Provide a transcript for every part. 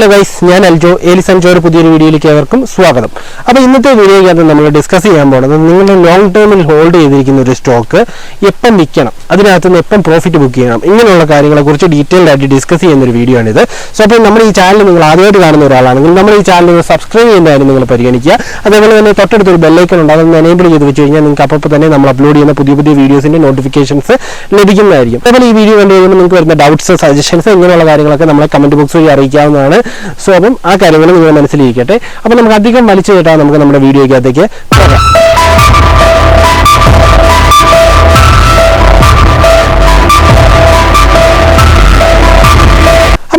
Hello guys ഞാൻ അൽജോ ഏലിസ് ഒരു പുതിയൊരു വീഡിയോയിലേക്ക് ഏവർക്കും സ്വാഗതം. അപ്പോൾ ഇന്നത്തെ വീഡിയോയ്ക്കകത്ത് നമ്മൾ ഡിസ്കസ് ചെയ്യാൻ പോകുന്നത് നിങ്ങളുടെ ലോങ് ടേമിൽ ഹോൾഡ് ചെയ്തിരിക്കുന്ന ഒരു സ്റ്റോക്ക് എപ്പം വിൽക്കണം അതിനകത്ത് നിന്ന് എപ്പം പ്രോഫിറ്റ് ബുക്ക് ചെയ്യണം ഇങ്ങനെയുള്ള കാര്യങ്ങളെക്കുറിച്ച് ഡീറ്റെയിൽഡ് ആയിട്ട് ഡിസ്കസ് ചെയ്യുന്ന ഒരു വീഡിയോ ആണിത്. സോ അപ്പോൾ നമ്മുടെ ഈ ചാനൽ നിങ്ങൾ ആദ്യമായിട്ട് കാണുന്ന ഒരാളാണെങ്കിൽ നമ്മുടെ ഈ ചാനൽ നിങ്ങൾ സബ്സ്ക്രൈബ് ചെയ്യുന്ന കാര്യം നിങ്ങൾ പരിഗണിക്കുക. അതേപോലെ തന്നെ തൊട്ടടുത്ത് ഒരു ബെല്ലൈക്കൺ ഉണ്ട് അതൊന്ന് എനേബിൾ ചെയ്ത് വെച്ച് കഴിഞ്ഞാൽ നിങ്ങൾക്ക് അപ്പോൾ തന്നെ നമ്മൾ അപ്ലോഡ് ചെയ്യുന്ന പുതിയ പുതിയ വീഡിയോസിന്റെ നോട്ടിഫിക്കേഷൻസ് ലഭിക്കുന്നതായിരിക്കും. അതേപോലെ ഈ വീഡിയോ കണ്ടു കഴിയുമ്പോൾ നിങ്ങൾക്ക് വരുന്ന ഡൗട്ട്സ് സജഷൻസ് ഇങ്ങനെയുള്ള കാര്യങ്ങളൊക്കെ നമ്മളെ കമന്റ് ബോക്സ് വഴി അറിയിക്കാവുന്നതാണ്. സോ അപ്പം ആ കാര്യങ്ങൾ നിങ്ങൾ മനസ്സിലിരിക്കട്ടെ. അപ്പം നമുക്ക് അധികം വലിച്ചു കേട്ടാൽ നമുക്ക് നമ്മുടെ വീഡിയോയ്ക്കകത്തേക്ക് പോകാം.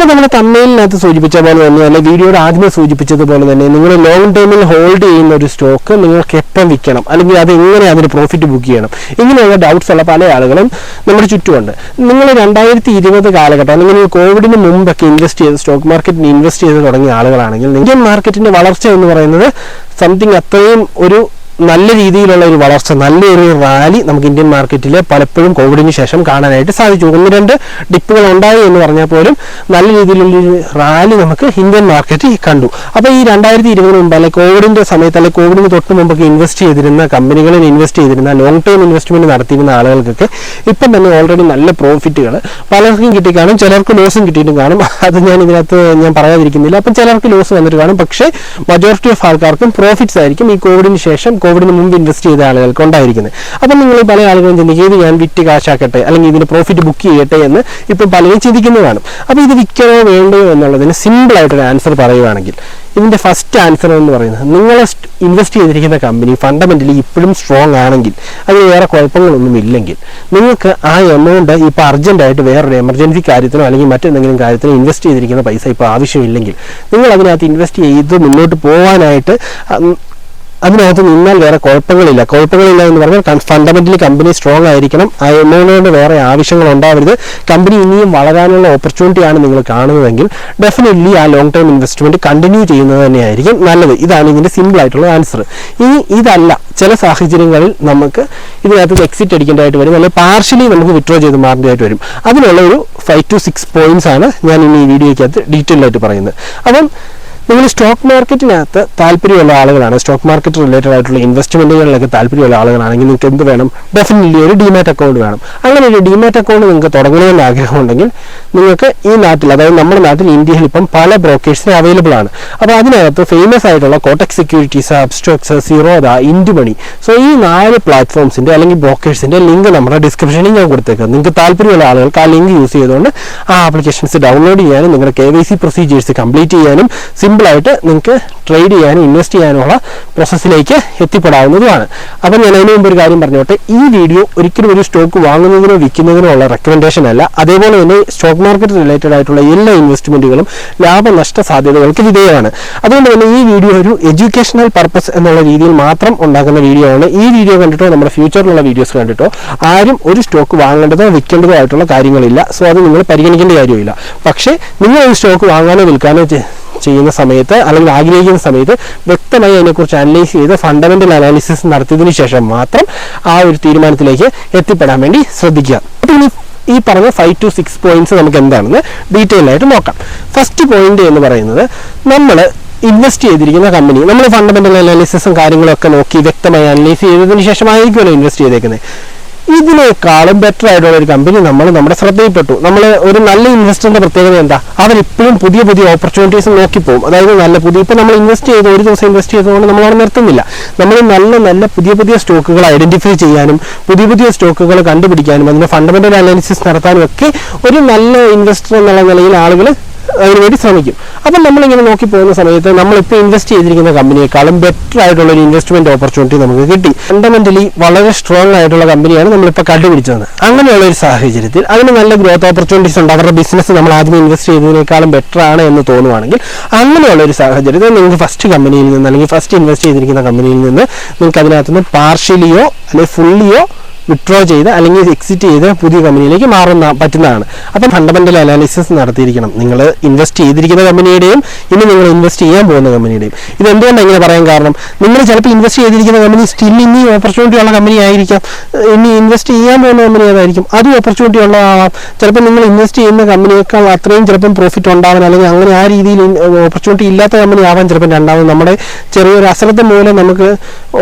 അപ്പോൾ നമ്മൾ തമ്മയിലിനകത്ത് സൂചിപ്പിച്ച പോലെ തന്നെ അല്ലെങ്കിൽ വീഡിയോയുടെ ആദ്യമേ സൂചിപ്പിച്ചതുപോലെ തന്നെ നിങ്ങൾ ലോങ് ടൈമിൽ ഹോൾഡ് ചെയ്യുന്ന ഒരു സ്റ്റോക്ക് നിങ്ങൾക്ക് എപ്പം വിൽക്കണം? അല്ലെങ്കിൽ അത് എങ്ങനെ അതിന് പ്രോഫിറ്റ് ബുക്ക് ചെയ്യണം? ഇങ്ങനെയുള്ള ഡൗട്ട്സ് ഉള്ള പല ആളുകളും നമ്മുടെ ചുറ്റുമുണ്ട്. നിങ്ങൾ രണ്ടായിരത്തി ഇരുപത് കാലഘട്ടം അല്ലെങ്കിൽ കോവിഡിന് മുമ്പൊക്കെ ഇൻവെസ്റ്റ് ചെയ്ത് സ്റ്റോക്ക് മാർക്കറ്റിൽ ഇൻവെസ്റ്റ് ചെയ്ത് തുടങ്ങിയ ആളുകളാണെങ്കിൽ ഇന്ത്യൻ മാർക്കറ്റിന്റെ വളർച്ച എന്ന് പറയുന്നത് സംതിങ് അത്രയും ഒരു നല്ല രീതിയിലുള്ള ഒരു വളർച്ച നല്ലൊരു റാലി നമുക്ക് ഇന്ത്യൻ മാർക്കറ്റിൽ പലപ്പോഴും കോവിഡിന് ശേഷം കാണാനായിട്ട് സാധിച്ചു. ഒന്ന് രണ്ട് ഡിപ്പുകൾ ഉണ്ടായി എന്ന് പറഞ്ഞാൽ പോലും നല്ല രീതിയിലുള്ളൊരു റാലി നമുക്ക് ഇന്ത്യൻ മാർക്കറ്റിൽ കണ്ടു. അപ്പോൾ ഈ രണ്ടായിരത്തി ഇരുപതിന് മുമ്പ് അല്ലെ കോവിഡിന്റെ സമയത്ത് അല്ലെ കോവിഡിന് തൊട്ട് മുമ്പൊക്കെ ഇൻവെസ്റ്റ് ചെയ്തിരുന്ന കമ്പനികളിൽ ഇൻവെസ്റ്റ് ചെയ്തിരുന്ന ലോങ് ടേം ഇൻവെസ്റ്റ്മെന്റ് നടത്തിയിരുന്ന ആളുകൾക്കൊക്കെ ഇപ്പം തന്നെ ഓൾറെഡി നല്ല പ്രോഫിറ്റുകൾ പലർക്കും കിട്ടി കാണും ചിലർക്ക് ലോസും കിട്ടിയിട്ടും കാണും. അത് ഞാൻ ഇതിനകത്ത് ഞാൻ പറയാതിരിക്കുന്നില്ല. അപ്പം ചിലർക്ക് ലോസ് വന്നിട്ട് കാണും. പക്ഷേ മജോറിറ്റി ഓഫ് ആൾക്കാർക്കും പ്രോഫിറ്റ്സ് ആയിരിക്കും ഈ കോവിഡിന് ശേഷം കോവിഡിന് മുമ്പ് ഇൻവെസ്റ്റ് ചെയ്ത ആളുകൾക്ക് ഉണ്ടായിരിക്കുന്നത്. അപ്പം നിങ്ങൾ പല ആളുകളും ചിന്തിക്കും ഇത് ഞാൻ വിറ്റ് കാശാക്കട്ടെ അല്ലെങ്കിൽ ഇതിന് പ്രോഫിറ്റ് ബുക്ക് ചെയ്യട്ടെ എന്ന് ഇപ്പം പലരും ചിന്തിക്കുന്നതാണ് അപ്പോൾ ഇത് വിൽക്കണോ വേണ്ടയോ എന്നുള്ളതിന് സിമ്പിൾ ആയിട്ടൊരു ആൻസർ പറയുവാണെങ്കിൽ ഇതിന്റെ ഫസ്റ്റ് ആൻസർ എന്ന് പറയുന്നത് നിങ്ങൾ ഇൻവെസ്റ്റ് ചെയ്തിരിക്കുന്ന കമ്പനി ഫണ്ടമെന്റലി ഇപ്പോഴും സ്ട്രോങ് ആണെങ്കിൽ അത് വേറെ കുഴപ്പങ്ങളൊന്നും ഇല്ലെങ്കിൽ നിങ്ങൾക്ക് ആ എമൗണ്ട് ഇപ്പോൾ അർജന്റായിട്ട് വേറൊരു എമർജൻസി കാര്യത്തിനോ അല്ലെങ്കിൽ മറ്റെന്തെങ്കിലും കാര്യത്തിനോ ഇൻവെസ്റ്റ് ചെയ്തിരിക്കുന്ന പൈസ ഇപ്പോൾ ആവശ്യമില്ലെങ്കിൽ നിങ്ങൾ അതിനകത്ത് ഇൻവെസ്റ്റ് ചെയ്ത് മുന്നോട്ട് പോകാനായിട്ട് അതിനകത്ത് നിന്നാൽ വേറെ കുഴപ്പങ്ങളില്ല. കുഴപ്പങ്ങളില്ല എന്ന് പറഞ്ഞാൽ ഫണ്ടമെന്റലി കമ്പനി സ്ട്രോങ് ആയിരിക്കണം. ആ എമൗണ്ടിനോട് വേറെ ആവശ്യങ്ങൾ ഉണ്ടാവരുത്. കമ്പനി ഇനിയും വളരാനുള്ള ഓപ്പർച്യൂണിറ്റിയാണ് നിങ്ങൾ കാണുന്നതെങ്കിൽ ഡെഫിനറ്റ്ലി ആ ലോങ് ടൈം ഇൻവെസ്റ്റ്മെന്റ് കണ്ടിന്യൂ ചെയ്യുന്നത് തന്നെയായിരിക്കും നല്ലത്. ഇതാണ് ഇതിന്റെ സിമ്പിൾ ആയിട്ടുള്ള ആൻസർ ഇനി ഇതല്ല. ചില സാഹചര്യങ്ങളിൽ നമുക്ക് ഇതിനകത്ത് എക്സിറ്റ് അടിക്കേണ്ടതായിട്ട് വരും. അല്ലെങ്കിൽ പാർഷ്യലി നമുക്ക് വിഡ്രോ ചെയ്ത് മാറേണ്ടതായിട്ട് വരും. അതിനുള്ള ഒരു ഫൈവ് ടു സിക്സ് പോയിന്റ്സ് ആണ് ഞാൻ ഇനി ഈ വീഡിയോയ്ക്കകത്ത് ഡീറ്റെയിൽ ആയിട്ട് പറയുന്നത്. അപ്പം നിങ്ങൾ സ്റ്റോക്ക് മാർക്കറ്റിനകത്ത് താല്പര്യമുള്ള ആളുകളാണ്. സ്റ്റോക്ക് മാർക്കറ്റ് റിലേറ്റഡ് ആയിട്ടുള്ള ഇൻവെസ്റ്റ്മെന്റുകളിലൊക്കെ താല്പര്യമുള്ള ആളുകളാണെങ്കിൽ നിങ്ങൾക്ക് എന്ത് വേണം? ഡെഫിനറ്റ്ലി ഒരു ഡിമാറ്റ് അക്കൗണ്ട് വേണം. അങ്ങനെ ഒരു ഡിമാറ്റ് അക്കൗണ്ട് നിങ്ങൾക്ക് തുടങ്ങണമെന്ന് ആഗ്രഹമുണ്ടെങ്കിൽ നിങ്ങൾക്ക് ഈ നാട്ടിൽ അതായത് നമ്മുടെ നാട്ടിൽ ഇന്ത്യയിൽ ഇപ്പം പല ബ്രോക്കേഴ്സിന് അവൈലബിൾ ആണ്. അപ്പോൾ അതിനകത്ത് ഫേമസ് ആയിട്ടുള്ള Kotak Securities Upstox Zerodha INDmoney so ഈ നാല് പ്ലാറ്റ്ഫോംസിന്റെ അല്ലെങ്കിൽ ബ്രോക്കേഴ്സിന്റെ ലിങ്ക് നമ്മുടെ ഡിസ്ക്രിപ്ഷനിൽ ഞാൻ കൊടുത്തേക്കാം. നിങ്ങൾക്ക് താല്പര്യമുള്ള ആളുകൾക്ക് ആ ലിങ്ക് യൂസ് ചെയ്തുകൊണ്ട് ആ ആപ്ലിക്കേഷൻസ് ഡൗൺലോഡ് ചെയ്യാനും നിങ്ങളുടെ K Y C procedures complete ചെയ്യാനും സിമ്പിളായിട്ട് നിങ്ങൾക്ക് ട്രേഡ് ചെയ്യാനും ഇൻവെസ്റ്റ് ചെയ്യാനുമുള്ള പ്രോസസ്സിലേക്ക് എത്തിപ്പെടാവുന്നതുമാണ്. അപ്പം ഞാൻ അതിന് മുമ്പ് ഒരു കാര്യം പറഞ്ഞോട്ടെ. ഈ വീഡിയോ ഒരിക്കലും ഒരു സ്റ്റോക്ക് വാങ്ങുന്നതിനോ വിൽക്കുന്നതിനോ ഉള്ള റെക്കമെൻഡേഷൻ അല്ല. അതേപോലെ തന്നെ സ്റ്റോക്ക് മാർക്കറ്റ് റിലേറ്റഡ് ആയിട്ടുള്ള എല്ലാ ഇൻവെസ്റ്റ്മെന്റുകളും ലാഭനഷ്ട സാധ്യതകൾക്ക് വിധേയമാണ്. അതുകൊണ്ട് തന്നെ ഈ വീഡിയോ ഒരു എഡ്യൂക്കേഷണൽ പർപ്പസ് എന്നുള്ള രീതിയിൽ മാത്രം ഉണ്ടാക്കുന്ന വീഡിയോ ആണ്. ഈ വീഡിയോ കണ്ടിട്ടോ നമ്മുടെ ഫ്യൂച്ചറിലുള്ള വീഡിയോസ് കണ്ടിട്ടോ ആരും ഒരു സ്റ്റോക്ക് വാങ്ങേണ്ടതോ വിൽക്കേണ്ടതോ ആയിട്ടുള്ള കാര്യങ്ങളില്ല. സോ അത് നിങ്ങൾ പരിഗണിക്കേണ്ട കാര്യമില്ല. പക്ഷേ നിങ്ങൾ ഒരു സ്റ്റോക്ക് വാങ്ങാനോ വിൽക്കാനോ ചെയ്യുന്ന സമയത്ത് അല്ലെങ്കിൽ ആഗ്രഹിക്കുന്ന സമയത്ത് വ്യക്തമായി അതിനെക്കുറിച്ച് അനലൈസ് ചെയ്ത് ഫണ്ടമെന്റൽ അനാലിസിസ് നടത്തിയതിന് ശേഷം മാത്രം ആ ഒരു തീരുമാനത്തിലേക്ക് എത്തിപ്പെടാൻ വേണ്ടി ശ്രദ്ധിക്കുക. അപ്പോൾ ഇനി ഈ പറഞ്ഞ ഫൈവ് ടു സിക്സ് പോയിന്റ്സ് നമുക്ക് എന്താണെന്ന് ഡീറ്റെയിൽ ആയിട്ട് നോക്കാം. ഫസ്റ്റ് പോയിന്റ് എന്ന് പറയുന്നത് നമ്മൾ ഇൻവെസ്റ്റ് ചെയ്തിരിക്കുന്ന കമ്പനി നമ്മൾ ഫണ്ടമെന്റൽ അനാലിസിസും കാര്യങ്ങളൊക്കെ നോക്കി വ്യക്തമായി അനലൈസ് ചെയ്തതിന് ശേഷമായിരിക്കുമല്ലോ ഇൻവെസ്റ്റ് ചെയ്തേക്കുന്നത്. ഇതിനേക്കാളും ബെറ്റർ ആയിട്ടുള്ള ഒരു കമ്പനി നമ്മൾ നമ്മുടെ ശ്രദ്ധയിൽപ്പെട്ടു. നമ്മൾ ഒരു നല്ല ഇൻവെസ്റ്ററിന്റെ പ്രത്യേകത എന്താ? അവർ ഇപ്പോഴും പുതിയ പുതിയ ഓപ്പർച്യൂണിറ്റീസ് നോക്കിപ്പോകും അതായത് നല്ല പുതിയ ഇപ്പം നമ്മൾ ഇൻവെസ്റ്റ് ചെയ്ത് ഒരു ദിവസം ഇൻവെസ്റ്റ് ചെയ്തുകൊണ്ട് നമ്മൾ അവിടെ നിർത്തുന്നില്ല. നമ്മൾ നല്ല നല്ല പുതിയ പുതിയ സ്റ്റോക്കുകൾ ഐഡന്റിഫൈ ചെയ്യാനും പുതിയ പുതിയ സ്റ്റോക്കുകൾ കണ്ടുപിടിക്കാനും അതിന്റെ ഫണ്ടമെന്റൽ അനാലിസിസ് നടത്താനും ഒക്കെ ഒരു നല്ല ഇൻവെസ്റ്റർ എന്നുള്ള നിലയിൽ ആളുകൾ അതിനുവേണ്ടി ശ്രമിക്കും. അപ്പം നമ്മളിങ്ങനെ നോക്കി പോകുന്ന സമയത്ത് നമ്മളിപ്പോൾ ഇൻവെസ്റ്റ് ചെയ്തിരിക്കുന്ന കമ്പനിയെക്കാളും ബെറ്റർ ആയിട്ടുള്ള ഒരു ഇൻവെസ്റ്റ്മെന്റ് ഓപ്പർച്യൂണിറ്റി നമുക്ക് കിട്ടി. ഫണ്ടമെന്റലി വളരെ സ്ട്രോങ് ആയിട്ടുള്ള കമ്പനിയാണ് നമ്മളിപ്പോൾ കണ്ടുപിടിച്ചത്. അങ്ങനെയുള്ള ഒരു സാഹചര്യത്തിൽ അതിന് നല്ല ഗ്രോത്ത് ഓപ്പർച്യൂണിറ്റീസ് ഉണ്ട്. അവരുടെ ബിസിനസ് നമ്മൾ ആദ്യം ഇൻവെസ്റ്റ് ചെയ്തതിനേക്കാളും ബെറ്റർ ആണ് എന്ന് തോന്നുവാണെങ്കിൽ അങ്ങനെയുള്ള ഒരു സാഹചര്യത്തിൽ നിങ്ങൾക്ക് ഫസ്റ്റ് കമ്പനിയിൽ നിന്ന് അല്ലെങ്കിൽ ഫസ്റ്റ് ഇൻവെസ്റ്റ് ചെയ്തിരിക്കുന്ന കമ്പനിയിൽ നിന്ന് നിങ്ങൾക്ക് അതിനകത്തുനിന്ന് പാർഷ്യലിയോ അല്ലെങ്കിൽ ഫുള്ളിയോ വിഡ്രോ ചെയ്ത് അല്ലെങ്കിൽ എക്സിറ്റ് ചെയ്ത് പുതിയ കമ്പനിയിലേക്ക് മാറുന്ന പറ്റുന്നതാണ്. അപ്പം ഫണ്ടമെന്റൽ അനാലിസിസ് നടത്തിയിരിക്കണം. നിങ്ങൾ ഇൻവെസ്റ്റ് ചെയ്തിരിക്കുന്ന കമ്പനിയുടെയും ഇനി നിങ്ങൾ ഇൻവെസ്റ്റ് ചെയ്യാൻ പോകുന്ന കമ്പനിയുടെയും ഇത് എന്തുകൊണ്ട് ഇങ്ങനെ പറയാൻ കാരണം? നിങ്ങൾ ചിലപ്പോൾ ഇൻവെസ്റ്റ് ചെയ്തിരിക്കുന്ന കമ്പനി സ്റ്റിൽ ഇനി ഓപ്പർച്യൂണിറ്റി ഉള്ള കമ്പനി ആയിരിക്കാം. ഇനി ഇൻവെസ്റ്റ് ചെയ്യാൻ പോകുന്ന കമ്പനി ഏതായിരിക്കും അതും ഓപ്പർച്യൂണിറ്റി ഉള്ളതാവാം. ചിലപ്പോൾ നിങ്ങൾ ഇൻവെസ്റ്റ് ചെയ്യുന്ന കമ്പനിയേക്കാൾ അത്രയും ചിലപ്പം പ്രോഫിറ്റ് ഉണ്ടാവാൻ അല്ലെങ്കിൽ അങ്ങനെ ആ രീതിയിൽ ഓപ്പർച്യൂണിറ്റി ഇല്ലാത്ത കമ്പനി ആവാൻ ചിലപ്പോൾ രണ്ടാമത് നമ്മുടെ ചെറിയൊരു അശ്രദ്ധ മൂലം നമുക്ക്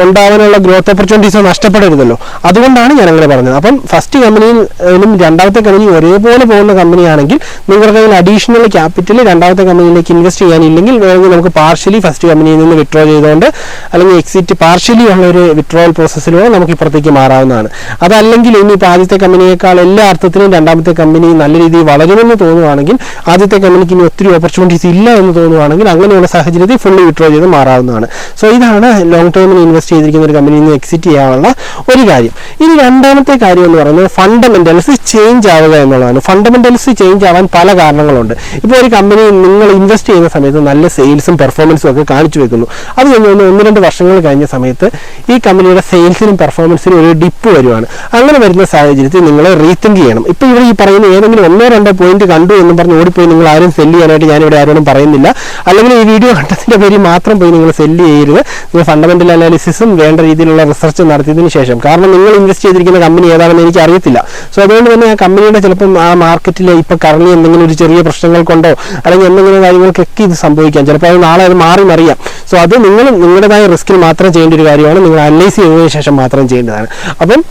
ഉണ്ടാവാനുള്ള ഗ്രോത്ത് ഓപ്പർച്യൂണിറ്റീസ് നഷ്ടപ്പെടരുതല്ലോ. അതുകൊണ്ടാണ് ഞാൻ അങ്ങനെ പറഞ്ഞത്. അപ്പം ഫസ്റ്റ് കമ്പനിയിലും രണ്ടാമത്തെ കമ്പനി ഒരേപോലെ പോകുന്ന കമ്പനിയാണെങ്കിൽ നിങ്ങളുടെ കയ്യിൽ അഡീഷണൽ ക്യാപിറ്റൽ രണ്ടാമത്തെ കമ്പനിയിലേക്ക് ഇൻവെസ്റ്റ് ചെയ്യാനില്ലെങ്കിൽ വേണമെങ്കിൽ നമുക്ക് പാർഷ്യലി ഫസ്റ്റ് കമ്പനിയിൽ നിന്ന് വിഡ്രോ ചെയ്തുകൊണ്ട് അല്ലെങ്കിൽ എക്സിറ്റ് പാർഷ്യലി ഉള്ള ഒരു വിഡ്രോവൽ പ്രോസസ്സിലൂടെ നമുക്ക് ഇപ്പുറത്തേക്ക് മാറാവുന്നതാണ്. അതല്ലെങ്കിൽ ഇനി ഇനിയിപ്പോൾ ആദ്യത്തെ കമ്പനിയേക്കാൾ എല്ലാ അർത്ഥത്തിലും രണ്ടാമത്തെ കമ്പനി നല്ല രീതിയിൽ വളരുമെന്ന് തോന്നുവാണെങ്കിൽ ആദ്യത്തെ കമ്പനിക്ക് ഇനി ഒത്തിരി ഓപ്പർച്യൂണിറ്റീസ് ഇല്ല എന്ന് തോന്നുവാണെങ്കിൽ അങ്ങനെയുള്ള സാഹചര്യത്തിൽ ഫുള്ളി വിഡ്രോ ചെയ്ത് മാറാവുന്നതാണ്. സോ ഇതാണ് ലോങ് ടേമിൽ ഇൻവെസ്റ്റ് ചെയ്തിരിക്കുന്ന ഒരു കമ്പനിയിൽ നിന്ന് എക്സിറ്റ് ചെയ്യാനുള്ള ഒരു കാര്യം. ഇനി രണ്ടാമത്തെ കാര്യം എന്ന് പറയുന്നത് ഫണ്ടമെന്റൽസ് ചേഞ്ച് ആവുക എന്നുള്ളതാണ്. ഫണ്ടമെന്റൽസ് ചേഞ്ച് ആവാൻ പല കാരണങ്ങളുണ്ട്. ഇപ്പോൾ ഒരു കമ്പനി നിങ്ങൾ ഇൻവെസ്റ്റ് ചെയ്യുന്ന സമയത്ത് നല്ല സെയിൽസും പെർഫോമൻസും ഒക്കെ കാണിച്ചു വെക്കുന്നു. അത് കഴിഞ്ഞ് ഒന്ന് രണ്ട് വർഷങ്ങൾ കഴിഞ്ഞ സമയത്ത് ഈ കമ്പനിയുടെ സെയിൽസിനും പെർഫോമൻസിനും ഒരു ഡിപ്പ് വരുവാണ്. അങ്ങനെ വരുന്ന സാഹചര്യത്തിൽ നിങ്ങൾ റീതിങ്ക് ചെയ്യണം. ഇപ്പോൾ ഇവിടെ ഈ പറയുന്ന ഏതെങ്കിലും ഒന്നോ രണ്ടോ പോയിന്റ് കണ്ടു എന്നും പറഞ്ഞ് ഓടിപ്പോയി നിങ്ങൾ ആരും സെല്ല് ചെയ്യാനായിട്ട് ഞാനിവിടെ ആരോടും പറയുന്നില്ല. അല്ലെങ്കിൽ ഈ വീഡിയോ കണ്ടതിന്റെ പേരിൽ മാത്രം പോയി നിങ്ങൾ സെല്ല് ചെയ്യരുത്. നിങ്ങൾ ഫണ്ടമെന്റൽ അനാലിസിസും വേണ്ട രീതിയിലുള്ള റിസർച്ച് നടത്തിയതിന് ശേഷം. കാരണം നിങ്ങൾ ഇൻവെസ്റ്റ് ചെയ്തിരിക്കുന്ന കമ്പനി ഏതാണെന്ന് എനിക്ക് അറിയത്തില്ല സോ അതുകൊണ്ട് തന്നെ ആ കമ്പനിയുടെ ചിലപ്പം ആ മാർക്കറ്റിൽ ഇപ്പൊ കറങ്ങി എന്തെങ്കിലും ഒരു ചെറിയ പ്രശ്നങ്ങൾ കൊണ്ടോ അല്ലെങ്കിൽ എന്തെങ്കിലും കാര്യങ്ങൾക്കൊക്കെ ഇത് സംഭവിക്കാം. ചിലപ്പോൾ അത് നാളെ അത് മാറി മറിയാം. സോ അത് നിങ്ങൾ നിങ്ങളുടേതായ റിസ്കിൽ മാത്രം ചെയ്യേണ്ട ഒരു കാര്യമാണ്. നിങ്ങൾ അനലൈസ് ചെയ്തതിനു ശേഷം മാത്രം ചെയ്യേണ്ടതാണ്. അപ്പം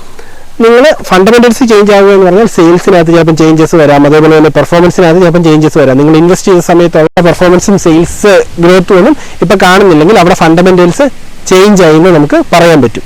നിങ്ങൾ ഫണ്ടമെന്റൽസ് ചേഞ്ച് ആകുക എന്ന് പറഞ്ഞാൽ സെയിൽസിനകത്ത് ചിലപ്പം ചേഞ്ചസ് വരാം. അതേപോലെ തന്നെ പെർഫോമൻസിനകത്ത് ചിലപ്പം ചേഞ്ചസ് വരാം. നിങ്ങൾ ഇൻവെസ്റ്റ് ചെയ്ത സമയത്ത് അവിടെ പെർഫോമൻസും സെയിൽസ് ഗ്രോത്തും ഒന്നും ഇപ്പൊ കാണുന്നില്ലെങ്കിൽ അവിടെ ഫണ്ടമെന്റൽസ് ചേഞ്ച് ആയി എന്ന് നമുക്ക് പറയാൻ പറ്റും.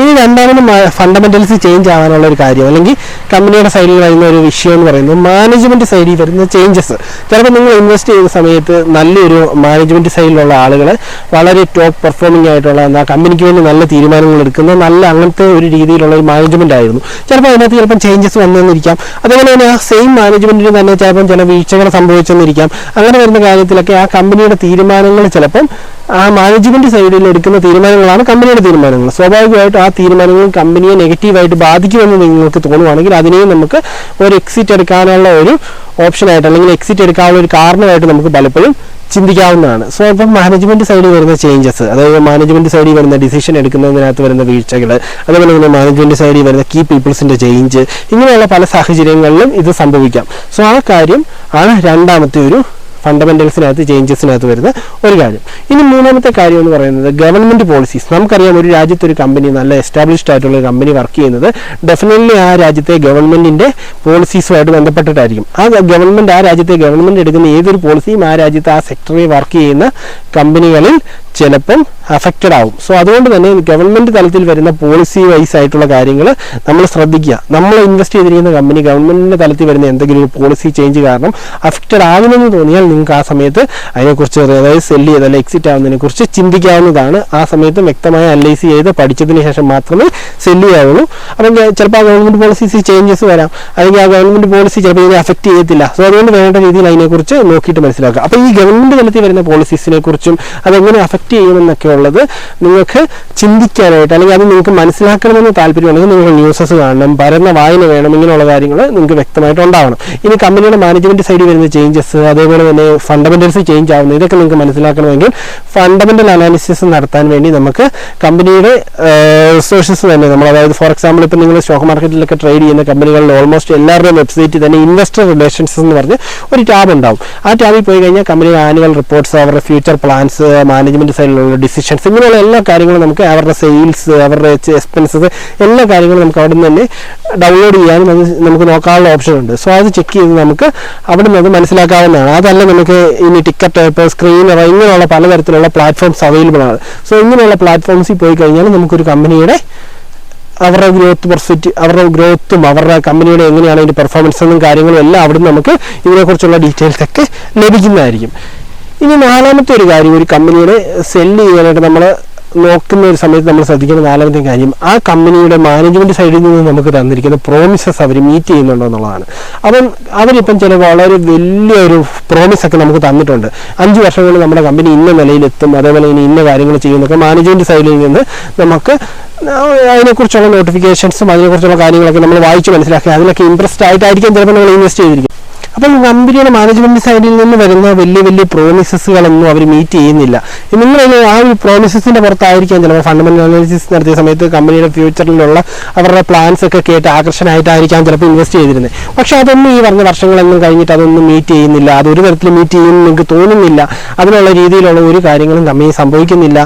ഇനി രണ്ടാമത് ഫണ്ടമെന്റൽസ് ചേഞ്ച് ആവാനുള്ള ഒരു കാര്യം. അല്ലെങ്കിൽ കമ്പനിയുടെ സൈഡിൽ വരുന്ന ഒരു വിഷയം എന്ന് പറയുന്നത് മാനേജ്മെന്റ് സൈഡിൽ വരുന്ന ചേഞ്ചസ് ചിലപ്പോൾ നിങ്ങൾ ഇൻവെസ്റ്റ് ചെയ്യുന്ന സമയത്ത് നല്ലൊരു മാനേജ്മെന്റ് സൈഡിലുള്ള ആളുകൾ വളരെ ടോപ്പ് പെർഫോമിംഗ് ആയിട്ടുള്ള എന്നാൽ കമ്പനിക്ക് വേണ്ടി നല്ല തീരുമാനങ്ങൾ എടുക്കുന്ന നല്ല അങ്ങനത്തെ ഒരു രീതിയിലുള്ള ഒരു മാനേജ്മെന്റ് ആയിരുന്നു. ചിലപ്പോൾ അതിനകത്ത് ചിലപ്പം ചേഞ്ചസ് വന്നെന്നിരിക്കാം. അതേപോലെ തന്നെ ആ സെയിം മാനേജ്മെന്റിന് തന്നെ ചിലപ്പം ചില വീഴ്ചകൾ സംഭവിച്ചെന്നിരിക്കാം. അങ്ങനെ വരുന്ന കാര്യത്തിലൊക്കെ ആ കമ്പനിയുടെ തീരുമാനങ്ങൾ ചിലപ്പം ആ മാനേജ്മെന്റ് സൈഡിൽ എടുക്കുന്ന തീരുമാനങ്ങളാണ് കമ്പനിയുടെ തീരുമാനങ്ങൾ. സ്വാഭാവികമായിട്ട് ആ തീരുമാനങ്ങൾ കമ്പനിയെ നെഗറ്റീവായിട്ട് ബാധിക്കുമെന്ന് നിങ്ങൾക്ക് തോന്നുവാണെങ്കിൽ അതിനെയും നമുക്ക് ഒരു എക്സിറ്റ് എടുക്കാനുള്ള ഒരു ഓപ്ഷനായിട്ട് അല്ലെങ്കിൽ എക്സിറ്റ് എടുക്കാനുള്ള ഒരു കാരണമായിട്ട് നമുക്ക് പലപ്പോഴും ചിന്തിക്കാവുന്നതാണ്. സോ ഇപ്പം മാനേജ്മെന്റ് സൈഡിൽ വരുന്ന ചേഞ്ചസ് അതായത് മാനേജ്മെന്റ് സൈഡിൽ വരുന്ന ഡിസിഷൻ എടുക്കുന്നതിനകത്ത് വരുന്ന വീഴ്ചകൾ അതുപോലെ തന്നെ മാനേജ്മെന്റ് സൈഡിൽ വരുന്ന കീ പീപ്പിൾസിന്റെ ചേഞ്ച് ഇങ്ങനെയുള്ള പല സാഹചര്യങ്ങളിലും ഇത് സംഭവിക്കാം. സോ ആ കാര്യം ആണ് രണ്ടാമത്തെ ഒരു ഫണ്ടമെന്റൽസിനകത്ത് ചേഞ്ചസിനകത്ത് വരുന്ന ഒരു കാര്യം. ഇനി മൂന്നാമത്തെ കാര്യം എന്ന് പറയുന്നത് ഗവൺമെന്റ് പോളിസീസ് നമുക്കറിയാം ഒരു രാജ്യത്ത് ഒരു കമ്പനി നല്ല എസ്റ്റാബ്ലിഷ്ഡ് ആയിട്ടുള്ള കമ്പനി വർക്ക് ചെയ്യുന്നത് ഡെഫിനറ്റ്ലി ആ രാജ്യത്തെ ഗവൺമെന്റിന്റെ പോളിസീസുമായിട്ട് ബന്ധപ്പെട്ടിട്ടായിരിക്കും. ആ ഗവൺമെന്റ് ആ രാജ്യത്തെ ഗവൺമെന്റ് എടുക്കുന്ന ഏതൊരു പോളിസിയും ആ രാജ്യത്തെ ആ സെക്ടറിൽ വർക്ക് ചെയ്യുന്ന കമ്പനികളിൽ ചിലപ്പം അഫക്റ്റഡ് ആവും. സോ അതുകൊണ്ട് തന്നെ ഗവൺമെന്റ് തലത്തിൽ വരുന്ന പോളിസി വൈസ് ആയിട്ടുള്ള കാര്യങ്ങൾ നമ്മൾ ശ്രദ്ധിക്കുക. നമ്മൾ ഇൻവെസ്റ്റ് ചെയ്തിരിക്കുന്ന കമ്പനി ഗവൺമെന്റിന്റെ തലത്തിൽ വരുന്ന എന്തെങ്കിലും ഒരു പോളിസി ചേഞ്ച് കാരണം അഫക്റ്റഡ് ആകുമെന്ന് തോന്നിയാൽ നിങ്ങൾക്ക് ആ സമയത്ത് അതിനെക്കുറിച്ച് അതായത് സെല്ല് ചെയ്ത് അല്ലെങ്കിൽ എക്സിറ്റ് ആവുന്നതിനെ കുറിച്ച് ചിന്തിക്കാവുന്നതാണ്. ആ സമയത്ത് വ്യക്തമായി അനലൈസ് ചെയ്ത് പഠിച്ചതിന് ശേഷം മാത്രമേ സെല്ല് ചെയ്യാവുള്ളൂ. അപ്പം ചിലപ്പോൾ ആ ഗവൺമെന്റ് പോളിസീസ് ചേഞ്ചസ് വരാം. അല്ലെങ്കിൽ ആ ഗവൺമെന്റ് പോളിസി ചിലപ്പോൾ ഇതിനെ അഫക്റ്റ് ചെയ്യത്തില്ല. സോ അതുകൊണ്ട് വേണ്ട രീതിയിൽ അതിനെക്കുറിച്ച് നോക്കിയിട്ട് മനസ്സിലാക്കുക. അപ്പോൾ ഈ ഗവൺമെന്റ് തലത്തിൽ വരുന്ന പോളിസീസിനെ കുറിച്ചും അതെങ്ങനെ അഫക്റ്റ് ചെയ്യുമെന്നൊക്കെ ഉള്ളത് നിങ്ങൾക്ക് ചിന്തിക്കാനായിട്ട് അല്ലെങ്കിൽ അത് നിങ്ങൾക്ക് മനസ്സിലാക്കണമെന്ന് താല്പര്യമുണ്ടെങ്കിൽ നിങ്ങൾ ന്യൂസസ് കാണണം പരന്ന വായന വേണം ഇങ്ങനെയുള്ള കാര്യങ്ങൾ നിങ്ങൾക്ക് വ്യക്തമായിട്ട് ഉണ്ടാവണം. ഇനി കമ്പനിയുടെ മാനേജ്മെന്റ് സൈഡിൽ വരുന്ന ചേഞ്ചസ് അതേപോലെ തന്നെ ഫണ്ടമെന്റൽസ് ചേഞ്ച് ആവുന്നത് ഇതൊക്കെ നിങ്ങൾക്ക് മനസ്സിലാക്കണമെങ്കിൽ ഫണ്ടമെന്റൽ അനാലിസിസ് നടത്താൻ വേണ്ടി നമുക്ക് കമ്പനിയുടെ റിസോഴ്സസ് തന്നെ നമ്മൾ അതായത് ഫോർ എക്സാമ്പിൾ ഇപ്പം നിങ്ങൾ സ്റ്റോക്ക് മാർക്കറ്റിലൊക്കെ ട്രേഡ് ചെയ്യുന്ന കമ്പനികളിൽ ഓൾമോസ്റ്റ് എല്ലാവരുടെയും വെബ്സൈറ്റിൽ തന്നെ ഇൻവെസ്റ്റർ റിലേഷൻസ് എന്ന് പറഞ്ഞ് ഒരു ടാബ് ഉണ്ടാവും. ആ ടാബിൽ പോയി കഴിഞ്ഞാൽ കമ്പനിയുടെ ആനുവൽ റിപ്പോർട്ട്സ് അവരുടെ ഫ്യൂച്ചർ പ്ലാൻസ് മാനേജ്മെന്റ് സൈഡിലുള്ള ഡിസിഷൻസ് ഇങ്ങനെയുള്ള എല്ലാ കാര്യങ്ങളും നമുക്ക് അവരുടെ സെയിൽസ് അവരുടെ എക്സ്പെൻസസ് എല്ലാ കാര്യങ്ങളും നമുക്ക് അവിടെ നിന്ന് തന്നെ ഡൗൺലോഡ് ചെയ്യാനും അത് നമുക്ക് നോക്കാനുള്ള ഓപ്ഷൻ ഉണ്ട്. സോ അത് ചെക്ക് ചെയ്ത് നമുക്ക് അവിടെ നിന്ന് അത് മനസ്സിലാക്കാവുന്നതാണ്. അതല്ല നമുക്ക് ഇനി ടിക്കറ്റ് ഇപ്പോൾ സ്ക്രീനർ ഇങ്ങനെയുള്ള പലതരത്തിലുള്ള പ്ലാറ്റ്ഫോംസ് അവൈലബിൾ ആണ്. സോ ഇങ്ങനെയുള്ള പ്ലാറ്റ്ഫോംസിൽ പോയി കഴിഞ്ഞാൽ നമുക്കൊരു കമ്പനിയുടെ അവരുടെ ഗ്രോത്ത് പെർഫെക്റ്റ് അവരുടെ ഗ്രോത്തും അവരുടെ കമ്പനിയുടെ എങ്ങനെയാണ് അതിന്റെ പെർഫോമൻസ് എന്നും കാര്യങ്ങളും എല്ലാം അവിടെ നമുക്ക് ഇതിനെക്കുറിച്ചുള്ള ഡീറ്റെയിൽസ് ഒക്കെ ലഭിക്കുന്നതായിരിക്കും. ഇനി നാലാമത്തെ ഒരു കാര്യം ഒരു കമ്പനിയുടെ സെല്ല് ചെയ്യാനായിട്ട് നമ്മൾ നോക്കുന്ന ഒരു സമയത്ത് നമ്മൾ ശ്രദ്ധിക്കുന്ന നാലാമത്തെ കാര്യം ആ കമ്പനിയുടെ മാനേജ്മെന്റ് സൈഡിൽ നിന്ന് നമുക്ക് തന്നിരിക്കുന്ന പ്രോമിസസ് അവർ മീറ്റ് ചെയ്യുന്നുണ്ടോ എന്നുള്ളതാണ്. അപ്പം അവരിപ്പം ചില വളരെ വലിയൊരു പ്രോമിസ് ഒക്കെ നമുക്ക് തന്നിട്ടുണ്ട്. അഞ്ച് വർഷം കൊണ്ട് നമ്മുടെ കമ്പനി ഇന്ന നിലയിലെത്തും അതേപോലെ ഇനി ഇന്ന കാര്യങ്ങൾ ചെയ്യുന്നൊക്കെ മാനേജ്മെന്റ് സൈഡിൽ നിന്ന് നമുക്ക് അതിനെക്കുറിച്ചുള്ള നോട്ടിഫിക്കേഷൻസും അതിനെക്കുറിച്ചുള്ള കാര്യങ്ങളൊക്കെ നമ്മൾ വായിച്ച് മനസ്സിലാക്കി അതിലൊക്കെ ഇൻട്രസ്റ്റ് ആയിട്ടായിരിക്കും ചിലപ്പോൾ നമ്മൾ ഇൻവെസ്റ്റ് ചെയ്തിരിക്കും അപ്പം കമ്പനിയുടെ മാനേജ്മെന്റ് സൈഡിൽ നിന്ന് വരുന്ന വലിയ വലിയ പ്രോമിസസുകളൊന്നും അവർ മീറ്റ് ചെയ്യുന്നില്ല. നിങ്ങൾ ആ ഒരു പ്രോമിസസിന്റെ പുറത്തായിരിക്കാം ചിലപ്പോൾ ഫണ്ടമെന്റൽ അനാലിസിസ് നടത്തിയ സമയത്ത് കമ്പനിയുടെ ഫ്യൂച്ചറിലുള്ള അവരുടെ പ്ലാൻസ് ഒക്കെ കേട്ട് ആകർഷണമായിട്ടായിരിക്കാം ചിലപ്പോൾ ഇൻവെസ്റ്റ് ചെയ്തിരുന്നത് പക്ഷെ അതൊന്നും ഈ പറഞ്ഞ വർഷങ്ങളൊന്നും കഴിഞ്ഞിട്ട് അതൊന്നും മീറ്റ് ചെയ്യുന്നില്ല. അത് ഒരു തരത്തിൽ മീറ്റ് ചെയ്യുമെന്ന് നിങ്ങൾക്ക് തോന്നുന്നില്ല. അതിനുള്ള രീതിയിലുള്ള ഒരു കാര്യങ്ങളും കമ്പനി സംഭവിക്കുന്നില്ല.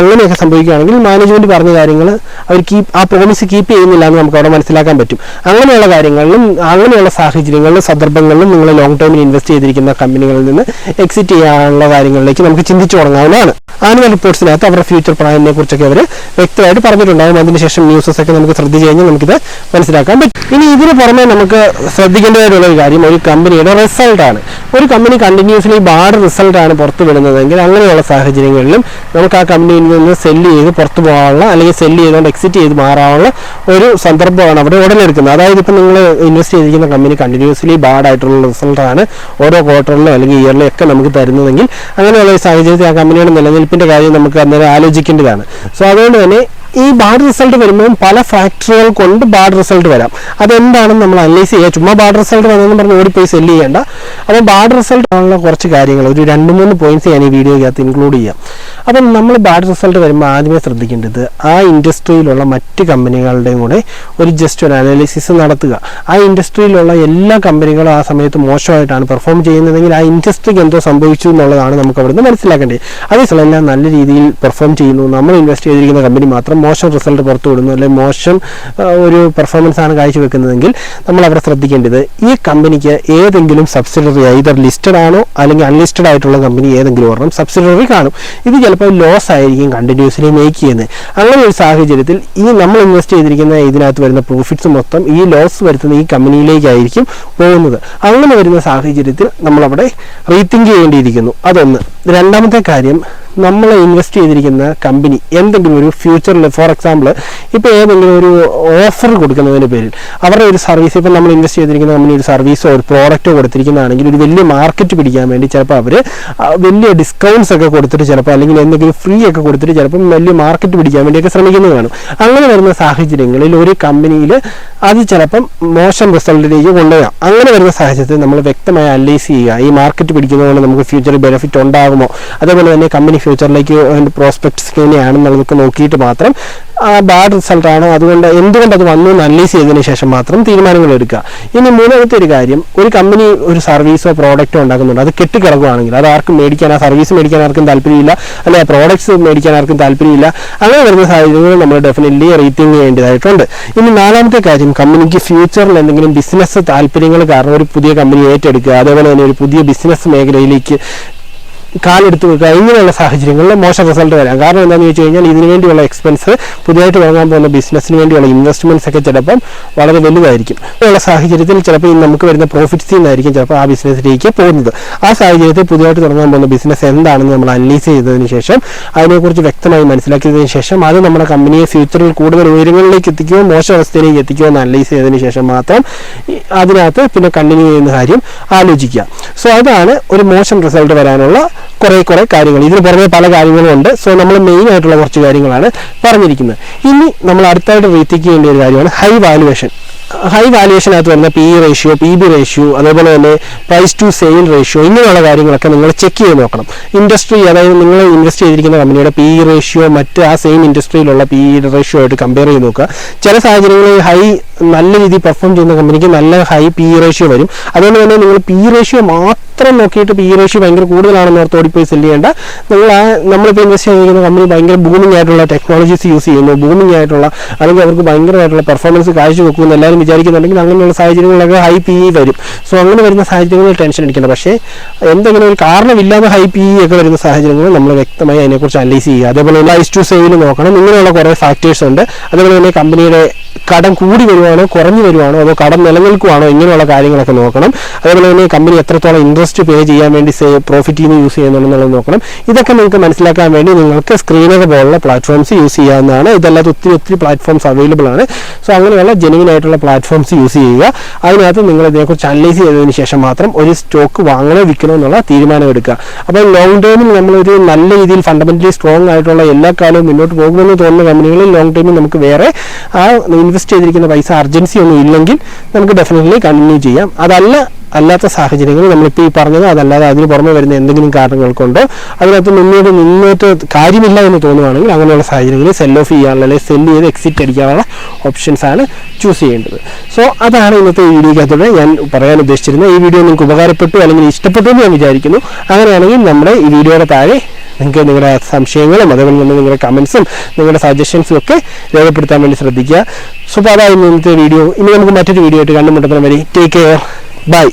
അങ്ങനെയൊക്കെ സംഭവിക്കുകയാണെങ്കിൽ മാനേജ്മെന്റ് പറഞ്ഞ കാര്യങ്ങൾ അവർ കീപ്പ് ആ പ്രോമിസ് കീപ്പ് ചെയ്യുന്നില്ല എന്ന് നമുക്ക് അവിടെ മനസ്സിലാക്കാൻ പറ്റും. അങ്ങനെയുള്ള കാര്യങ്ങളിലും അങ്ങനെയുള്ള സാഹചര്യങ്ങളിലും സന്ദർഭങ്ങളിലും നിങ്ങൾ ലോങ് ടേമിൽ ഇൻവെസ്റ്റ് ചെയ്തിരിക്കുന്ന കമ്പനികളിൽ നിന്ന് എക്സിറ്റ് ചെയ്യാനുള്ള കാര്യങ്ങളിലേക്ക് നമുക്ക് ചിന്തിച്ചു തുടങ്ങാവുന്നതാണ്. ആനുവൽ റിപ്പോർട്ട്സിനകത്ത് അവരുടെ ഫ്യൂച്ചർ പ്ലാനിനെ കുറിച്ചൊക്കെ അവർ വ്യക്തമായിട്ട് പറഞ്ഞിട്ടുണ്ടാകും. അതിനുശേഷം ന്യൂസസ് ഒക്കെ നമുക്ക് ശ്രദ്ധിച്ചു കഴിഞ്ഞാൽ നമുക്കിത് മനസ്സിലാക്കാൻ പറ്റും. ഇനി ഇതിന് പുറമെ നമുക്ക് ശ്രദ്ധിക്കേണ്ടതായിട്ടുള്ള ഒരു കാര്യം ഒരു കമ്പനിയുടെ റിസൾട്ടാണ് ഒരു കമ്പനി കണ്ടിന്യൂസ്ലി ബാഡ് റിസൾട്ടാണ് പുറത്തു വിടുന്നതെങ്കിൽ അങ്ങനെയുള്ള സാഹചര്യങ്ങളിലും നമുക്ക് ആ കമ്പനിയിൽ നിന്ന് സെല്ല് ചെയ്ത് പുറത്തു പോകാനുള്ള അല്ലെങ്കിൽ സെല്ല് ചെയ്തുകൊണ്ട് എക്സിറ്റ് ചെയ്ത് മാറാനുള്ള ഒരു സന്ദർഭമാണ് അവിടെ ഉടലെടുക്കുന്നത്. അതായത് ഇപ്പം നിങ്ങൾ ഇൻവെസ്റ്റ് ചെയ്തിരിക്കുന്ന കമ്പനി കണ്ടിന്യൂസ്ലി ബാഡ് ആയിട്ടുള്ള റിസൾട്ടാണ് ഓരോ ക്വാർട്ടറിലും അല്ലെങ്കിൽ ഇയറിലും ഒക്കെ നമുക്ക് തരുന്നതെങ്കിൽ അങ്ങനെയുള്ള ഒരു സാഹചര്യത്തിൽ ആ കമ്പനിയുടെ നിലനിൽപ്പിന്റെ കാര്യം നമുക്ക് അന്നേരം ആലോചിക്കേണ്ടതാണ്. സോ അതുകൊണ്ട് തന്നെ ഈ ബാഡ് റിസൾട്ട് വരുമ്പോൾ പല ഫാക്ടറികൾ കൊണ്ട് ബാഡ് റിസൾട്ട് വരാം. അതെന്താണെന്ന് നമ്മൾ അനലൈസ് ചെയ്യുക ചുമ്മാ ബാഡ് റിസൾട്ട് വന്നതെന്ന് പറഞ്ഞ് ഓടിപ്പോയി സെല്ല് ചെയ്യേണ്ട. അപ്പോൾ ബാഡ് റിസൾട്ട് ആണുള്ള കുറച്ച് കാര്യങ്ങൾ. ഒരു രണ്ട് മൂന്ന് പോയിന്റ്സ് ഞാൻ ഈ വീഡിയോയ്ക്കകത്ത് ഇൻക്ലൂഡ് ചെയ്യാം. അപ്പം നമ്മൾ ബാഡ് റിസൾട്ട് വരുമ്പോൾ ആദ്യമേ ശ്രദ്ധിക്കേണ്ടത് ആ ഇൻഡസ്ട്രിയിലുള്ള മറ്റ് കമ്പനികളുടെയും കൂടെ ഒരു ജസ്റ്റ് ഒരു അനാലിസിസ് നടത്തുക. ആ ഇൻഡസ്ട്രിയിലുള്ള എല്ലാ കമ്പനികളും ആ സമയത്ത് മോശമായിട്ടാണ് പെർഫോം ചെയ്യുന്നതെങ്കിൽ ആ ഇൻഡസ്ട്രിക്ക് എന്തോ സംഭവിച്ചു എന്നുള്ളതാണ് നമുക്ക് അവിടുന്ന് മനസ്സിലാക്കേണ്ടത്. അതേസമയം നല്ല രീതിയിൽ പെർഫോം ചെയ്യുന്നു. നമ്മൾ ഇൻവെസ്റ്റ് ചെയ്തിരിക്കുന്ന കമ്പനി മാത്രം മോശം റിസൾട്ട് പുറത്തു വിടുന്നു. അല്ലെങ്കിൽ മോശം ഒരു പെർഫോമൻസ് ആണ് കാഴ്ചവെക്കുന്നതെങ്കിൽ നമ്മൾ അവിടെ ശ്രദ്ധിക്കേണ്ടത് ഈ കമ്പനിക്ക് ഏതെങ്കിലും സബ്സിഡറി ഐതർ ലിസ്റ്റഡ് ആണോ അല്ലെങ്കിൽ അൺലിസ്റ്റഡ് ആയിട്ടുള്ള കമ്പനി ഏതെങ്കിലും ഒരെണ്ണം സബ്സിഡറി കാണും. ഇത് ചിലപ്പോൾ ലോസ് ആയിരിക്കും കണ്ടിന്യൂസ്ലി മേക്ക് ചെയ്യുന്നത്. അങ്ങനെ ഒരു സാഹചര്യത്തിൽ ഈ നമ്മൾ ഇൻവെസ്റ്റ് ചെയ്തിരിക്കുന്ന ഇതിനകത്ത് വരുന്ന പ്രോഫിറ്റ്സ് മൊത്തം ഈ ലോസ് വരുത്തുന്ന ഈ കമ്പനിയിലേക്കായിരിക്കും പോകുന്നത്. അങ്ങനെ വരുന്ന സാഹചര്യത്തിൽ നമ്മളവിടെ റീതിങ്ക് ചെയ്യേണ്ടിയിരിക്കുന്നു. അതൊന്ന്. രണ്ടാമത്തെ കാര്യം നമ്മൾ ഇൻവെസ്റ്റ് ചെയ്തിരിക്കുന്ന കമ്പനി എന്തെങ്കിലും ഒരു ഫ്യൂച്ചറിൽ ഫോർ എക്സാമ്പിൾ ഇപ്പോൾ ഏതെങ്കിലും ഒരു ഓഫർ കൊടുക്കുന്നതിന്റെ പേരിൽ അവരുടെ ഒരു സർവീസ് ഇപ്പോൾ നമ്മൾ ഇൻവെസ്റ്റ് ചെയ്തിരിക്കുന്ന കമ്പനി ഒരു സർവീസോ ഒരു പ്രോഡക്റ്റോ കൊടുത്തിരിക്കുന്നതാണെങ്കിൽ ഒരു വലിയ മാർക്കറ്റ് പിടിക്കാൻ വേണ്ടി ചിലപ്പോൾ അവർ വലിയ ഡിസ്കൗണ്ട്സ് ഒക്കെ കൊടുത്തിട്ട് ചിലപ്പോൾ അല്ലെങ്കിൽ എന്തെങ്കിലും ഫ്രീ ഒക്കെ കൊടുത്തിട്ട് ചിലപ്പം വലിയ മാർക്കറ്റ് പിടിക്കാൻ വേണ്ടിയൊക്കെ ശ്രമിക്കുന്നത് കാണും. അങ്ങനെ വരുന്ന സാഹചര്യങ്ങളിൽ ഒരു കമ്പനിയിൽ അത് ചിലപ്പം മോശം റിസൾട്ടിലേക്ക് കൊണ്ടുവരാം. അങ്ങനെ വരുന്ന സാഹചര്യത്തിൽ നമ്മൾ വ്യക്തമായി അനലൈസ് ചെയ്യുക ഈ മാർക്കറ്റ് പിടിക്കുന്നതുകൊണ്ട് നമുക്ക് ഫ്യൂച്ചറിൽ ബെനിഫിറ്റ് ഉണ്ടാകുമോ? അതേപോലെ തന്നെ കമ്പനി ഫ്യൂച്ചറിലേക്ക് അതിന്റെ പ്രോസ്പെക്ട്സ് എങ്ങനെയാണെന്നുള്ളതൊക്കെ നോക്കിയിട്ട് മാത്രം ആ ബാഡ് റിസൾട്ടാണോ അതുകൊണ്ട് എന്തുകൊണ്ട് അത് വന്നു അനലൈസ് ചെയ്തതിന് ശേഷം മാത്രം തീരുമാനങ്ങൾ എടുക്കുക. ഇനി മൂന്നാമത്തെ ഒരു കാര്യം ഒരു കമ്പനി ഒരു സർവീസോ പ്രോഡക്റ്റോ ഉണ്ടാക്കുന്നുണ്ട്. അത് കെട്ടിക്കിടക്കുകയാണെങ്കിൽ അത് ആർക്കും മേടിക്കാൻ ആ സർവീസ് മേടിക്കാൻ ആർക്കും താല്പര്യമില്ല. അല്ലെ ആ പ്രോഡക്ട്സ് മേടിക്കാൻ ആർക്കും താല്പര്യമില്ല. അങ്ങനെ വരുന്ന സാഹചര്യങ്ങൾ നമ്മൾ ഡെഫിനറ്റ്ലി റീത്തിങ് ചെയ്യേണ്ടതായിട്ടുണ്ട്. ഇനി നാലാമത്തെ കാര്യം കമ്പനിക്ക് ഫ്യൂച്ചറിൽ എന്തെങ്കിലും ബിസിനസ് താല്പര്യങ്ങൾ കാരണം ഒരു പുതിയ കമ്പനി ഏറ്റെടുക്കുക അതേപോലെ തന്നെ ഒരു പുതിയ ബിസിനസ് മേഖലയിലേക്ക് കാലെടുത്ത് വെക്കുക. ഇങ്ങനെയുള്ള സാഹചര്യങ്ങളിൽ മോശം റിസൾട്ട് വരാം. കാരണം എന്താണെന്ന് ചോദിച്ചു കഴിഞ്ഞാൽ ഇതിനു വേണ്ടിയുള്ള എക്സ്പെൻസ് പുതിയതായിട്ട് തുടങ്ങാൻ പോകുന്ന ബിസിനസ്സിന് വേണ്ടിയുള്ള ഇൻവെസ്റ്റ്മെന്റ്സ് ഒക്കെ ചിലപ്പം വളരെ വലുതായിരിക്കും. ഇങ്ങനെയുള്ള സാഹചര്യത്തിൽ ചിലപ്പോൾ നമുക്ക് വരുന്ന പ്രോഫിറ്റ്സിൽ നിന്നായിരിക്കും ചിലപ്പോൾ ആ ബിസിനസ്സിലേക്ക് പോകുന്നത്. ആ സാഹചര്യത്തിൽ പുതിയതായിട്ട് തുടങ്ങാൻ പോകുന്ന ബിസിനസ് എന്താണെന്ന് നമ്മൾ അനലൈസ് ചെയ്തതിന് ശേഷം അതിനെക്കുറിച്ച് വ്യക്തമായി മനസ്സിലാക്കിയതിന് ശേഷം അത് നമ്മുടെ കമ്പനിയെ ഫ്യൂച്ചറിൽ കൂടുതൽ ഉയരങ്ങളിലേക്ക് എത്തിക്കുമോ മോശം അവസ്ഥയിലേക്ക് എത്തിക്കുമോ എന്ന് അനലൈസ് ചെയ്തതിന് ശേഷം മാത്രം അതിനകത്ത് പിന്നെ കണ്ടിന്യൂ ചെയ്യുന്ന കാര്യം ആലോചിക്കുക. സോ അതാണ് ഒരു മോശം റിസൾട്ട് വരാനുള്ള കുറേ കുറേ കാര്യങ്ങൾ. ഇതിന് പുറമെ പല കാര്യങ്ങളും ഉണ്ട്. സോ നമ്മൾ മെയിൻ ആയിട്ടുള്ള കുറച്ച് കാര്യങ്ങളാണ് പറഞ്ഞിരിക്കുന്നത്. ഇനി നമ്മൾ അടുത്തായിട്ട് റീത്തിക്ക് ചെയ്യേണ്ട ഒരു കാര്യമാണ് ഹൈ വാലുവേഷൻ ഹൈ വാലുവേഷനകത്ത് വരുന്ന P E ratio P B ratio അതേപോലെ തന്നെ പ്രൈസ് ടു സെയിൽ റേഷ്യോ ഇങ്ങനെയുള്ള കാര്യങ്ങളൊക്കെ നിങ്ങൾ ചെക്ക് ചെയ്ത് നോക്കണം. ഇൻഡസ്ട്രി അതായത് നിങ്ങൾ ഇൻവെസ്റ്റ് ചെയ്തിരിക്കുന്ന കമ്പനിയുടെ പി ഇ റേഷ്യോ മറ്റ് ആ സെയിം ഇൻഡസ്ട്രിയിലുള്ള പി ഇ റേഷ്യോ ആയിട്ട് കമ്പയർ ചെയ്ത് നോക്കുക. ചില സാഹചര്യങ്ങളിൽ ഹൈ നല്ല രീതിയിൽ പെർഫോം ചെയ്യുന്ന കമ്പനിക്ക് നല്ല ഹൈ പി ഇ റേഷ്യോ വരും. അതുകൊണ്ട് തന്നെ നിങ്ങൾ പി ഇ റേഷ്യോ മാത്രം നോക്കിയിട്ട് പി റേഷ്യോ ഭയങ്കര കൂടുതലാണെന്ന് ഓർത്ത് ഓടിപ്പോയി സെല്ല് ചെയ്യേണ്ട. നിങ്ങൾ നമ്മളിപ്പോൾ ഇൻവെസ്റ്റ് ചെയ്തിരിക്കുന്ന കമ്പനി ഭയങ്കര ബൂമിംഗ് ആയിട്ടുള്ള ടെക്നോളജീസ് യൂസ് ചെയ്യുന്നു. ബൂമിംഗ് ആയിട്ടുള്ള അല്ലെങ്കിൽ അവർക്ക് ഭയങ്കരമായിട്ടുള്ള പെർഫോമൻസ് കാഴ്ച കാഴ്ചവെക്കുമെന്ന് എല്ലാവരും വിചാരിക്കുന്നുണ്ടെങ്കിൽ അങ്ങനെയുള്ള സാഹചര്യങ്ങളൊക്കെ ഹൈ പി ഇ വരും. സോ അങ്ങനെ വരുന്ന സാഹചര്യങ്ങളിൽ ടെൻഷൻ അടിക്കണം പക്ഷേ എന്തെങ്കിലും ഒരു കാരണമില്ലാതെ ഹൈ പി ഇ ഒക്കെ വരുന്ന സാഹചര്യങ്ങളിൽ നമ്മൾ വ്യക്തമായി അതിനെക്കുറിച്ച് അനലൈസ് ചെയ്യുക. അതേപോലെ ലൈസ് ടു സെയിൽ നോക്കണം. ഇങ്ങനെയുള്ള കുറേ ഫാക്ടേഴ്സ് ഉണ്ട്. അതേപോലെ തന്നെ കമ്പനിയുടെ കടം കൂടി വരുവാണോ കുറഞ്ഞു വരുവാണോ അതോ കടം നിലനിൽക്കുവാണോ ഇങ്ങനെയുള്ള കാര്യങ്ങളൊക്കെ നോക്കണം. അതേപോലെ തന്നെ കമ്പനി എത്രത്തോളം ഇൻട്രസ്റ്റ് ഇൻട്രസ്റ്റ് പേ ചെയ്യാൻ വേണ്ടി പ്രോഫിറ്റിൽ നിന്ന് യൂസ് ചെയ്യുന്നുണ്ടെന്നുള്ളത് നോക്കണം. ഇതൊക്കെ നിങ്ങൾക്ക് മനസ്സിലാക്കാൻ വേണ്ടി നിങ്ങൾക്ക് സ്ക്രീനർ പോലുള്ള പ്ലാറ്റ്ഫോംസ് യൂസ് ചെയ്യാവുന്നതാണ്. ഇതല്ലാതെ ഒത്തിരി ഒത്തിരി പ്ലാറ്റ്ഫോംസ് അവൈലബിൾ ആണ്. സോ അങ്ങനെയുള്ള ജെനുവിൻ ആയിട്ടുള്ള പ്ലാറ്റ്ഫോംസ് യൂസ് ചെയ്യുക. അതിനകത്ത് നിങ്ങൾ ഇതിനെക്കുറിച്ച് അനലൈസ് ചെയ്തതിന് ശേഷം മാത്രം ഒരു സ്റ്റോക്ക് വാങ്ങണോ വിൽക്കണോ എന്നുള്ള തീരുമാനം എടുക്കുക. അപ്പോൾ ലോങ് ടേമിൽ നമ്മളൊരു നല്ല രീതിയിൽ ഫണ്ടമെന്റലി സ്ട്രോങ് ആയിട്ടുള്ള എല്ലാ കാലവും മുന്നോട്ട് പോകുമെന്ന് തോന്നുന്ന കമ്പനികളിൽ ലോങ് ടേമിൽ നമുക്ക് വേറെ ആ ഇൻവെസ്റ്റ് ചെയ്തിരിക്കുന്ന പൈസ അർജൻസി ഒന്നും ഇല്ലെങ്കിൽ നമുക്ക് ഡെഫിനറ്റ്ലി കണ്ടിന്യൂ ചെയ്യാം. അതല്ല അല്ലാത്ത സാഹചര്യങ്ങളിൽ നമ്മളിപ്പോൾ ഈ പറഞ്ഞത് അതല്ലാതെ അതിന് പുറമെ വരുന്ന എന്തെങ്കിലും കാരണങ്ങൾ കൊണ്ടോ അതിനകത്ത് മുന്നോട്ട് നിന്നിട്ട് കാര്യമില്ല എന്ന് തോന്നുവാണെങ്കിൽ അങ്ങനെയുള്ള സാഹചര്യങ്ങളിൽ സെൽ ഓഫ് ചെയ്യാനുള്ള അല്ലെങ്കിൽ സെല്ല് ചെയ്ത് എക്സിറ്റ് അടിക്കാനുള്ള ഓപ്ഷൻസാണ് ചൂസ് ചെയ്യേണ്ടത്. സോ അതാണ് ഇന്നത്തെ വീഡിയോക്കകത്തൂടെ ഞാൻ പറയാൻ ഉദ്ദേശിച്ചിരുന്നത്. ഈ വീഡിയോ നിങ്ങൾക്ക് ഉപകാരപ്പെട്ടു അല്ലെങ്കിൽ ഇഷ്ടപ്പെട്ടു എന്ന് ഞാൻ വിചാരിക്കുന്നു. അങ്ങനെയാണെങ്കിൽ നമ്മുടെ ഈ വീഡിയോയുടെ താഴെ നിങ്ങൾക്ക് നിങ്ങളുടെ സംശയങ്ങളും അതുപോലെ തന്നെ നിങ്ങളുടെ കമൻസും നിങ്ങളുടെ സജഷൻസും ഒക്കെ രേഖപ്പെടുത്താൻ വേണ്ടി ശ്രദ്ധിക്കുക. സോ അതായിരുന്നു ഇന്നത്തെ വീഡിയോ. ഇനി നമുക്ക് മറ്റൊരു വീഡിയോ ആയിട്ട് കണ്ടുമുട്ടുന്ന വരെ ടേക്ക് കെയർ ബൈ